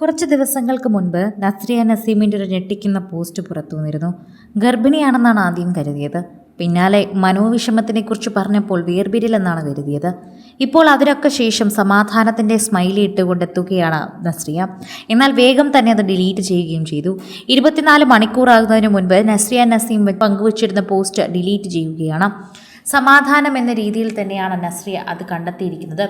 കുറച്ച് ദിവസങ്ങൾക്ക് മുൻപ് നസ്രിയ നസീമിന്റെ ഒരു ഞെട്ടിക്കുന്ന പോസ്റ്റ് പുറത്തു വന്നിരുന്നു. ഗർഭിണിയാണെന്നാണ് ആദ്യം കരുതിയത്. പിന്നാലെ മനോവിഷമത്തിനെക്കുറിച്ച് പറഞ്ഞപ്പോൾ വേർപിരിലെന്നാണ് കരുതിയത്. ഇപ്പോൾ അതിനൊക്കെ ശേഷം സമാധാനത്തിന്റെ സ്മൈലി ഇട്ടുകൊണ്ടെത്തുകയാണ് നസ്രിയ. എന്നാൽ വേഗം തന്നെ അത് ഡിലീറ്റ് ചെയ്യുകയും ചെയ്തു. ഇരുപത്തിനാല് മണിക്കൂറാകുന്നതിന് മുൻപ് നസ്രിയ നസീം പങ്കുവച്ചിരുന്ന പോസ്റ്റ് ഡിലീറ്റ് ചെയ്യുകയാണ്. സമാധാനം എന്ന രീതിയിൽ തന്നെയാണ് നസ്രിയ അത് കണ്ടെത്തിയിരിക്കുന്നത്.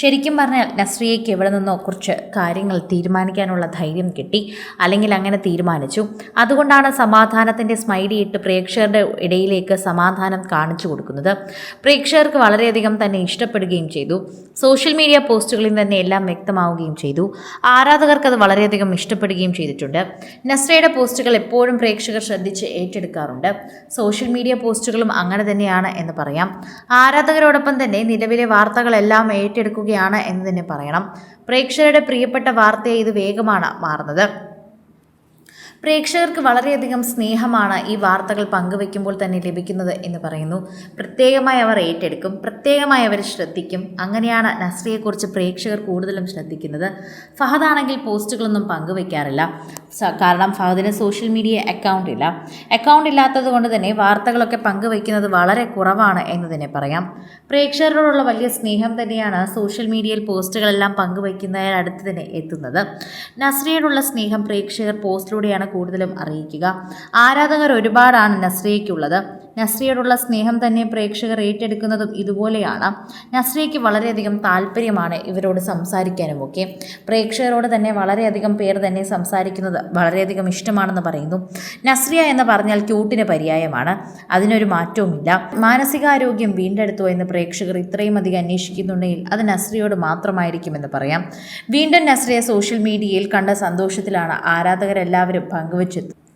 ശരിക്കും പറഞ്ഞാൽ നസ്രിയയ്ക്ക് എവിടെ നിന്നോ കുറച്ച് കാര്യങ്ങൾ തീരുമാനിക്കാനുള്ള ധൈര്യം കിട്ടി അല്ലെങ്കിൽ അങ്ങനെ തീരുമാനിച്ചു. അതുകൊണ്ടാണ് സമാധാനത്തിന്റെ സ്മൈലി ഇട്ട് പ്രേക്ഷകരുടെ ഇടയിലേക്ക് സമാധാനം കാണിച്ചു കൊടുക്കുന്നത്. പ്രേക്ഷകർക്ക് വളരെയധികം തന്നെ ഇഷ്ടപ്പെടുകയും ചെയ്തു. സോഷ്യൽ മീഡിയ പോസ്റ്റുകളിൽ തന്നെ എല്ലാം വ്യക്തമാവുകയും ചെയ്തു. ആരാധകർക്ക് അത് വളരെയധികം ഇഷ്ടപ്പെടുകയും ചെയ്തിട്ടുണ്ട്. നസ്രയുടെ പോസ്റ്റുകൾ എപ്പോഴും പ്രേക്ഷകർ ശ്രദ്ധിച്ച് ഏറ്റെടുക്കാറുണ്ട്. സോഷ്യൽ മീഡിയ പോസ്റ്റുകളും അങ്ങനെ തന്നെയാണ് എന്ന് പറയാം. ആരാധകരോടൊപ്പം തന്നെ നിലവിലെ വാർത്തകളെല്ലാം ഏറ്റെടുക്കുകയാണ് എന്ന് തന്നെ പറയണം. പ്രേക്ഷകരുടെ പ്രിയപ്പെട്ട വാർത്തയെ ഇത് വേഗമാണ് മാറുന്നത്. പ്രേക്ഷകർക്ക് വളരെയധികം സ്നേഹമാണ് ഈ വാർത്തകൾ പങ്കുവെക്കുമ്പോൾ തന്നെ ലഭിക്കുന്നത് എന്ന് പറയുന്നു. പ്രത്യേകമായി അവർ ഏറ്റെടുക്കും പ്രത്യേകമായി അവർ ശ്രദ്ധിക്കും. അങ്ങനെയാണ് നസ്രിയെക്കുറിച്ച് പ്രേക്ഷകർ കൂടുതലും ശ്രദ്ധിക്കുന്നത്. ഫഹദാണെങ്കിൽ പോസ്റ്റുകളൊന്നും പങ്കുവെക്കാറില്ല കാരണം ഫഹദിന് സോഷ്യൽ മീഡിയ അക്കൗണ്ട് ഇല്ല. അക്കൗണ്ട് ഇല്ലാത്തത് കൊണ്ട് തന്നെ വാർത്തകളൊക്കെ പങ്കുവയ്ക്കുന്നത് വളരെ കുറവാണ് എന്ന് തന്നെ പറയാം. പ്രേക്ഷകരോടുള്ള വലിയ സ്നേഹം തന്നെയാണ് സോഷ്യൽ മീഡിയയിൽ പോസ്റ്റുകളെല്ലാം പങ്കുവയ്ക്കുന്നതിനടുത്ത് തന്നെ എത്തുന്നത്. നസ്രിയോടുള്ള സ്നേഹം പ്രേക്ഷകർ പോസ്റ്റിലൂടെയാണ് കൂടുതലും അറിയിക്കുക. ആരാധകർ ഒരുപാടാണ് നസ്രിയയ്ക്കുള്ളത്. നസ്രിയോടുള്ള സ്നേഹം തന്നെ പ്രേക്ഷകർ ഏറ്റെടുക്കുന്നതും ഇതുപോലെയാണ്. നസ്രിയയ്ക്ക് വളരെയധികം താല്പര്യമാണ് ഇവരോട് സംസാരിക്കാനുമൊക്കെ. പ്രേക്ഷകരോട് തന്നെ വളരെയധികം പേർ തന്നെ സംസാരിക്കുന്നത് വളരെയധികം ഇഷ്ടമാണെന്ന് പറയുന്നു. നസ്രിയ എന്ന് പറഞ്ഞാൽ ക്യൂട്ടിന് പര്യായമാണ്. അതിനൊരു മാറ്റവുമില്ല. മാനസികാരോഗ്യം വീണ്ടെടുത്തു എന്ന് പ്രേക്ഷകർ ഇത്രയും അധികം അന്വേഷിക്കുന്നുണ്ടെങ്കിൽ അത് നസ്രിയോട് മാത്രമായിരിക്കുമെന്ന് പറയാം. വീണ്ടും നസ്രിയ സോഷ്യൽ മീഡിയയിൽ കണ്ട സന്തോഷത്തിലാണ് ആരാധകരെല്ലാവരും പങ്കുവച്ചത്.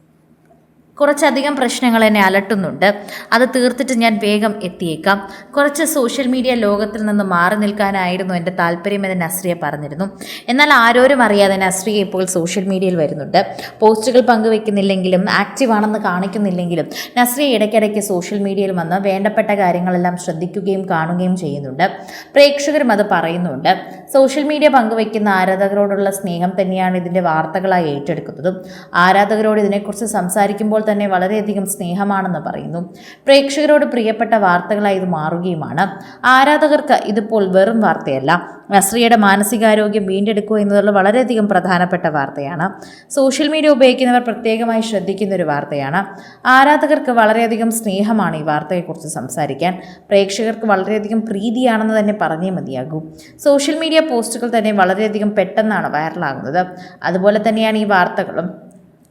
കുറച്ചധികം പ്രശ്നങ്ങൾ എന്നെ അലട്ടുന്നുണ്ട്. അത് തീർത്തിട്ട് ഞാൻ വേഗം എത്തിയേക്കാം. കുറച്ച് സോഷ്യൽ മീഡിയ ലോകത്തിൽ നിന്ന് മാറി നിൽക്കാനായിരുന്നു എന്റെ താല്പര്യമെന്ന് നസ്രിയ പറഞ്ഞിരുന്നു. എന്നാൽ ആരോരും അറിയാതെ നസ്രിയ ഇപ്പോൾ സോഷ്യൽ മീഡിയയിൽ വരുന്നുണ്ട്. പോസ്റ്റുകൾ പങ്കുവെക്കുന്നില്ലെങ്കിലും ആക്റ്റീവ് ആണെന്ന് കാണിക്കുന്നില്ലെങ്കിലും നസ്രിയ ഇടയ്ക്കിടയ്ക്ക് സോഷ്യൽ മീഡിയയിൽ വന്ന് വേണ്ടപ്പെട്ട കാര്യങ്ങളെല്ലാം ശ്രദ്ധിക്കുകയും കാണുകയും ചെയ്യുന്നുണ്ട്. പ്രേക്ഷകരും അത് പറയുന്നുണ്ട്. സോഷ്യൽ മീഡിയ പങ്കുവയ്ക്കുന്ന ആരാധകരോടുള്ള സ്നേഹം തന്നെയാണ് ഇതിന്റെ വാർത്തകളായി ഏറ്റെടുക്കുന്നതും. ആരാധകരോട് ഇതിനെക്കുറിച്ച് സംസാരിക്കുമ്പോൾ തന്നെ വളരെയധികം സ്നേഹമാണെന്ന് പറയുന്നു. പ്രേക്ഷകരോട് പ്രിയപ്പെട്ട വാർത്തകളായി ഇത് മാറുകയുമാണ്. ആരാധകർക്ക് ഇതിപ്പോൾ വെറും വാർത്തയല്ല. നസ്രിയയുടെ മാനസികാരോഗ്യം വീണ്ടെടുക്കുക എന്നതുള്ള വളരെയധികം പ്രധാനപ്പെട്ട വാർത്തയാണ്. സോഷ്യൽ മീഡിയ ഉപയോഗിക്കുന്നവർ പ്രത്യേകമായി ശ്രദ്ധിക്കുന്ന ഒരു വാർത്തയാണ്. ആരാധകർക്ക് വളരെയധികം സ്നേഹമാണ് ഈ വാർത്തയെക്കുറിച്ച് സംസാരിക്കാൻ. പ്രേക്ഷകർക്ക് വളരെയധികം പ്രീതിയാണെന്ന് തന്നെ പറഞ്ഞേ മതിയാകൂ. സോഷ്യൽ മീഡിയ പോസ്റ്റുകൾ തന്നെ വളരെയധികം പെട്ടെന്നാണ് വൈറലാകുന്നത്. അതുപോലെ തന്നെയാണ് ഈ വാർത്തകളും.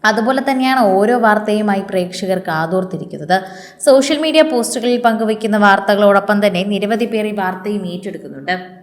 അതുപോലെ തന്നെയാണ് ഓരോ വാർത്തയുമായി പ്രേക്ഷകർ കാതോർത്തിരിക്കുന്നത് സോഷ്യൽ മീഡിയ പോസ്റ്റുകളിൽ പങ്കുവയ്ക്കുന്ന വാർത്തകളോടൊപ്പം തന്നെ നിരവധി പേർ ഈ വാർത്തയും ഏറ്റെടുക്കുന്നുണ്ട്.